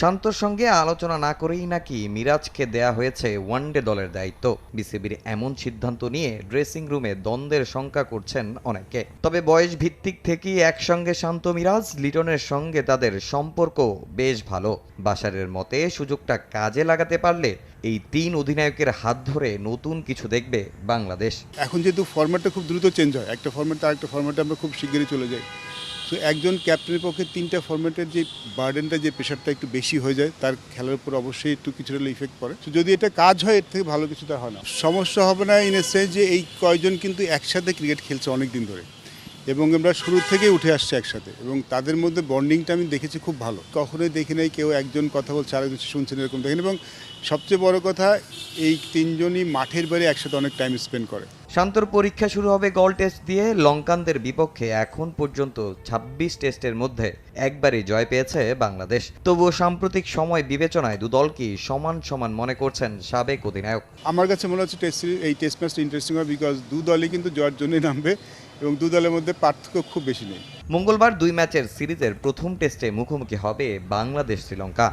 শান্তর সঙ্গে আলোচনা না করেই নাকি মিরাজকে দেয়া হয়েছে ওয়ানডে দলের দায়িত্ব। বিসিবির এমন সিদ্ধান্ত নিয়ে ড্রেসিং রুমে দ্বন্দ্বের শঙ্কা করছেন অনেকে। তবে বয়স ভিত্তিক থেকেই একসঙ্গে শান্ত মিরাজ, লিটনের সঙ্গে তাদের সম্পর্ক বেশ ভালো। বাসারের মতে, সুযোগটা কাজে লাগাতে পারলে এই তিন অধিনায়কের হাত ধরে নতুন কিছু দেখবে বাংলাদেশ। এখন যেহেতু ফর্ম্যাটটা খুব দ্রুত চেঞ্জ হয়, একটা ফর্ম্যাট আরেকটা ফর্ম্যাটে আমরা খুব শিগগিরই চলে যাই। তো একজন ক্যাপ্টেনের পক্ষে তিনটা ফর্ম্যাটের যে বার্ডেনটা যে প্রেশারটা একটু বেশি হয়ে যায়, তার খেলার উপর অবশ্যই একটু কিছুটা ইফেক্ট পড়ে। তো যদি এটা কাজ হয়, এর থেকে ভালো কিছু তো হয় না। সমস্যা হবে না ইন এ যে এই কয়জন কিন্তু একসাথে ক্রিকেট খেলছে অনেক দিন ধরে। এবং আমরা শুরু থেকেই উঠে আসছে একসাথে। এবং তাদের মধ্যে বন্ডিংটা আমি দেখেছি খুব ভালো। কখনোই দেখি নাই কেউ একজন কথা বলছে, আরেকজন শুনছেন, এরকম দেখেন। এবং সবচেয়ে বড় কথা, এই তিনজনই মাঠের বাইরে একসাথে অনেক টাইম স্পেন্ড করে। শান্তর পরীক্ষা শুরু হবে গল টেস্ট দিয়ে লঙ্কানদের বিপক্ষে এখন পর্যন্ত ২৬ টেস্টের মধ্যে একবারই জয় পেয়েছে বাংলাদেশ। তবুও সাম্প্রতিক সময় বিবেচনায় দু দলকেই সমান সমান মনে করছেন সাবেক অধিনায়ক? আমার কাছে মনে হচ্ছে টেস্ট এই টেস্ট ম্যাচটা ইন্টারেস্টিং হবে বিকজ দু দলই কিন্তু জয়ের জন্যই নামবে এবং দু দলের মধ্যে পার্থক্য খুব বেশি নেই। মঙ্গলবার দুই ম্যাচের সিরিজের প্রথম টেস্টে মুখোমুখি হবে বাংলাদেশ শ্রীলঙ্কা